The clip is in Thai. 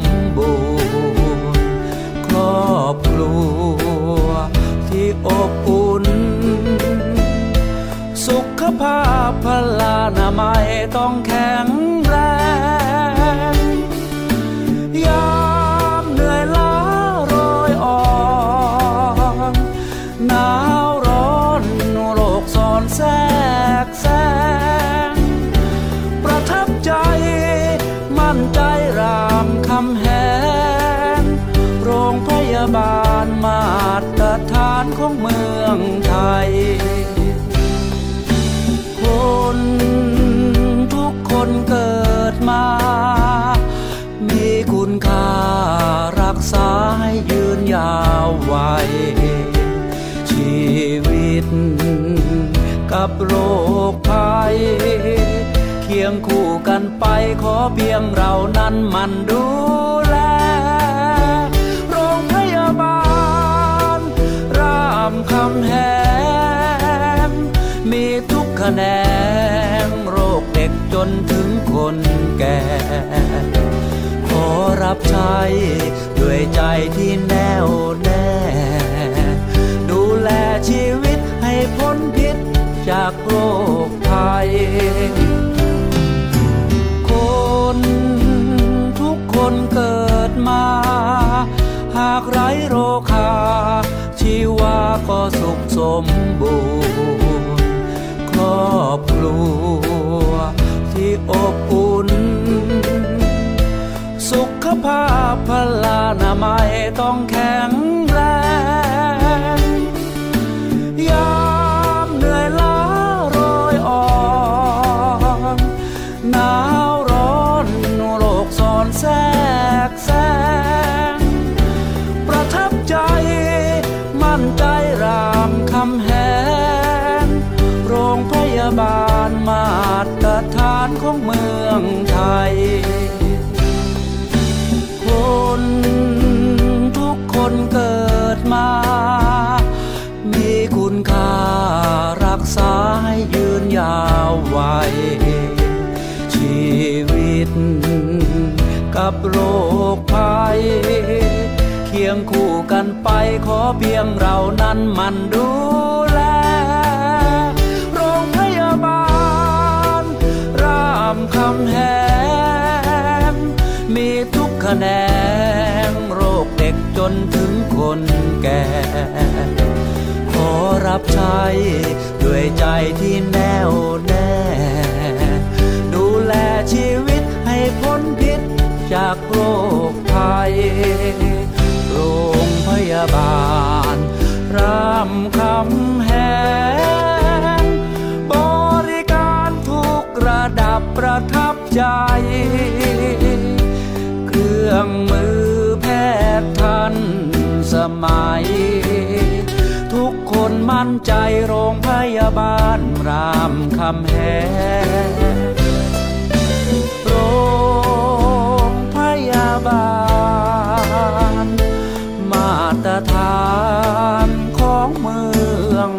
มบูรณ์ครอบครัวที่อบอุ่น สุขภาพพลานามัยต้องแข็งแรงานของเมืองไทย คนทุกคนเกิดมา มีคุณค่ารักษาให้ยืนยาวไวชีวิตกับโรคภัยเคียงคู่กันไปขอเพียงเรานั้นมันดู นถึงคนแก่ ขอรับใช้ด้วยใจที่แน่วแน่ ดูแลชีวิตให้พ้นพิษจากโรคภัย คนทุกคนเกิดมา หากไร้โรคา ชีวาก็สุขสมบูรณ์ครอบครัว ของเมืองไทย คนทุกคนเกิดมา มีคุณค่ารักษาให้ยืนยาวไวชีวิตกับโรคภัย เคียงคู่กันไปขอเพียงเรานั้นมันดูแล รับใช้ด้วยใจที่แน่วแน่ ดูแลชีวิตให้พ้นพิษจากโรคภัย โรงพยาบาลรามคำแหงบริการทุกระดับประทับใจ เครื่องมือแพทย์ทันสมัย มั่นใจโรงพยาบาลรามคำแหงโรงพยาบาล มาตรฐานของเมือง